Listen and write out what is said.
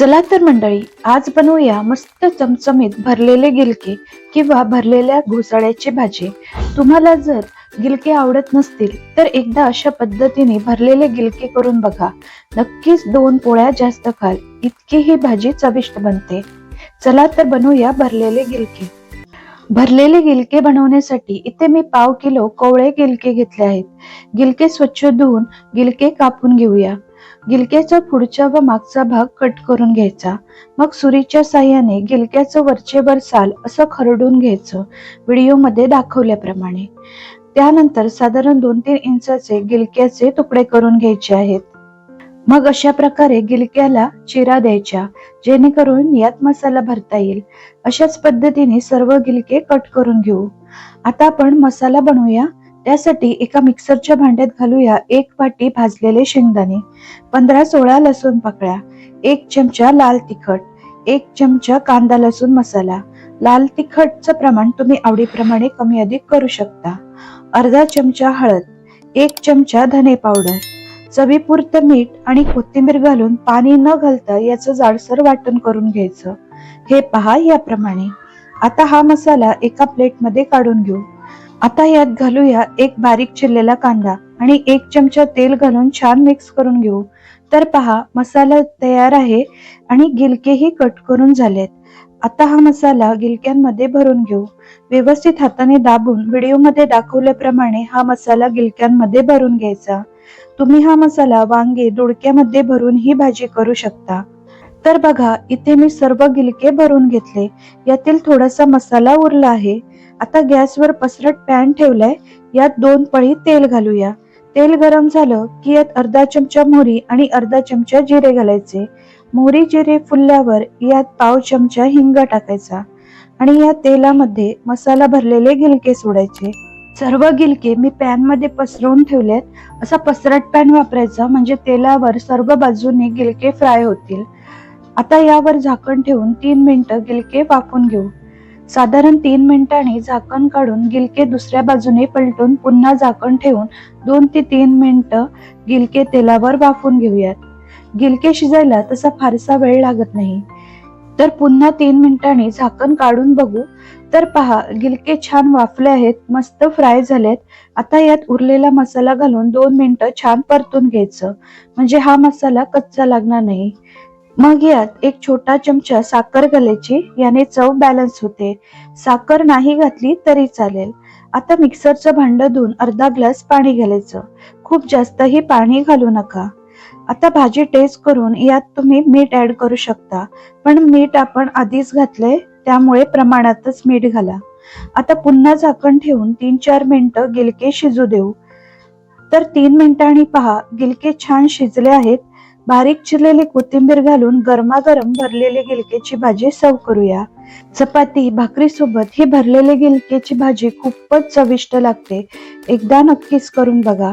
चला तर मंडळी आज बनवूया मस्त चमचमीत भरलेले गिलके किंवा भरलेल्या घोसाळ्याची भाजी. तुम्हाला जर गिलके आवडत नसतील तर एकदा अशा पद्धतीने भरलेले गिलके करून बघा. नक्कीच दोन पोळ्या जास्त खाल इतकी ही भाजी चविष्ट बनते. चला तर बनवूया भरलेले गिलके. भरलेले गिलके बनवण्यासाठी इथे मी पाव किलो कोवळे गिलके घेतले आहेत. गिलके स्वच्छ धुवून गिलके कापून घेऊया. गिलक्याचा पुढचा व मागचा भाग कट करून घ्यायचा. मग सुरीच्या साह्याने गिलक्याचं वरचेवर साल असं खरडून घ्यायचं. व्हिडिओमध्ये दाखवल्याप्रमाणे. त्यानंतर साधारण दोन तीन इंचाचे गिलक्याचे तुकडे करून घ्यायचे आहेत. मग अशा प्रकारे गिलक्याला चिरा द्यायच्या जेणेकरून यात मसाला भरता येईल. अशाच पद्धतीने सर्व गिलके कट करून घेऊ. आता आपण मसाला बनवूया. त्यासाठी एका मिक्सरच्या भांड्यात घालूया एक वाटी भाजलेले शेंगदाणे. पंधरा सोळा लसूण पाकळ्या. एक चमचा लाल तिखट. एक चमचा कांदा लसूण मसाला. लाल तिखटचं प्रमाण तुम्ही आवडीप्रमाणे कमी अधिक करू शकता. अर्धा चमचा हळद. एक चमचा धने पावडर. चवीपुरतं मीठ आणि कोथिंबीर घालून पाणी न घालता याचं जाडसर वाटण करून घ्यायचं. हे पहा याप्रमाणे. आता हा मसाला एका प्लेटमध्ये काढून घेऊ. आता यात घालूया एक बारीक चिरलेला कांदा आणि एक चमचा तेल घालून छान मिक्स करून घेऊ. तर पहा मसाला तयार आहे आणि गिलकेही कट करून झालेत. आता हा मसाला गिलक्यांमध्ये भरून घेऊ. व्यवस्थित हाताने दाबून व्हिडिओमध्ये दाखवल्याप्रमाणे हा मसाला गिलक्यांमध्ये भरून घ्यायचा. तुम्ही हा मसाला वांगे दोडक्यामध्ये भरून ही भाजी करू शकता. तर बघा इथे मी सर्व गिलके भरून घेतले. यातील थोडासा मसाला उरला आहे. आता गॅसवर पसरट पॅन ठेवलाय. यात दोन पळी तेल घालूया. तेल गरम झालं की यात अर्धा चमचा मोहरी आणि अर्धा चमचा जिरे घालायचे. मोहरी जिरे फुलल्यावर यात पाव चमचा हिंग टाकायचा आणि या तेलामध्ये मसाला भरलेले गिलके सोडायचे. सर्व गिलके मी पॅनमध्ये पसरवून ठेवलेत. असा पसरट पॅन वापरायचा म्हणजे तेलावर सर्व बाजूने गिलके फ्राय होतील. आता यावर झाकण ठेवून तीन मिनटं गिलके वाफून घेऊ. साधारण तीन मिनिटांनी झाकण काढून गिलके दुसऱ्या बाजूने पलटून पुन्हा झाकण ठेवून दोन ते तीन मिनटं गिलके तेलावर वाफून घेऊयात. गिलके शिजायला तसा फारसा वेळ लागत नाही. तर पुन्हा तीन मिनिटांनी झाकण काढून बघू. तर पहा गिलके छान वाफले आहेत मस्त फ्राय झालेत. आता यात उरलेला मसाला घालून दोन मिनिटं छान परतून घ्यायचं. म्हणजे हा मसाला कच्चा लागणार नाही. मग यात एक छोटा चमचा साखर घालायची याने चव बॅलन्स होते. साखर नाही घातली तरी चालेल. आता मिक्सरचं भांड धुवून अर्धा ग्लास पाणी घालायचं. खूप जास्तही पाणी घालू नका. आता भाजी टेस्ट करून यात तुम्ही मीठ ऍड करू शकता. पण मीठ आपण आधीच घातलंय त्यामुळे प्रमाणातच मीठ घाला. आता पुन्हा झाकण ठेवून तीन चार मिनिटं गिलके शिजू देऊ. तर तीन मिनिटांनी पहा गिलके छान शिजले आहेत. बारीक चिरलेली कोथिंबीर घालून गरमागरम भरलेले गिलकेची भाजी सर्व करूया. चपाती भाकरी सोबत ही भरलेले गिलकेची भाजी खूपच चविष्ट लागते. एकदा नक्कीच करून बघा.